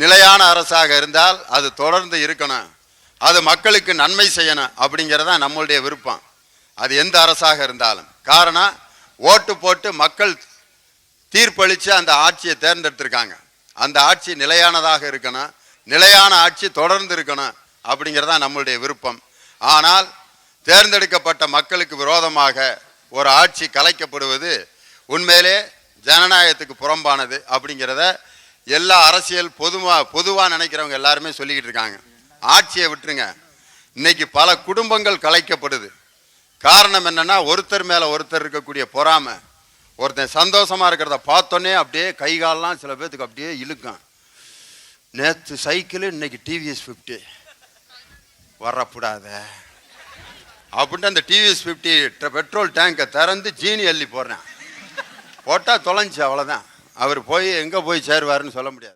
நிலையான அரசாக இருந்தால் அது தொடர்ந்து இருக்கணும். அது மக்களுக்கு நன்மை செய்யணும் அப்படிங்கிறது தான் நம்மளுடைய விருப்பம். அது எந்த அரசாக இருந்தாலும். காரணம் ஓட்டு போட்டு மக்கள் தீர்ப்பளித்து அந்த ஆட்சியை தேர்ந்தெடுத்திருக்காங்க. அந்த ஆட்சி நிலையானதாக இருக்கணும். நிலையான ஆட்சி தொடர்ந்து இருக்கணும் அப்படிங்கிறது தான் நம்மளுடைய விருப்பம். ஆனால் தேர்ந்தெடுக்கப்பட்ட மக்களுக்கு விரோதமாக ஒரு ஆட்சி கலைக்கப்படுவது உண்மையிலே ஜனநாயகத்துக்கு புறம்பானது அப்படிங்கிறத எல்லா அரசியல் பொதுவா பொதுவாக நினைக்கிறவங்க எல்லாருமே சொல்லிக்கிட்டு இருக்காங்க. ஆட்சியை விட்டுருங்க. இன்னைக்கு பல குடும்பங்கள் கலைக்கப்படுது. காரணம் என்னன்னா ஒருத்தர் மேலே ஒருத்தர் இருக்கக்கூடிய பொறாமை. ஒருத்தன் சந்தோஷமாக இருக்கிறத பார்த்தோன்னே அப்படியே கை கால்லாம் சில பேர்த்துக்கு அப்படியே இழுக்கும். நேற்று சைக்கிள் இன்னைக்கு டிவிஎஸ் ஃபிஃப்டி வரக்கூடாத அப்படின்ட்டு அந்த டிவிஎஸ் ஃபிஃப்டி பெட்ரோல் டேங்கை திறந்து ஜீனி அள்ளி போடுறேன். போட்டால் தொலைஞ்சு அவ்வளோதான் அவர் போய் எங்கே போய் சேருவாருன்னு சொல்ல முடியாது.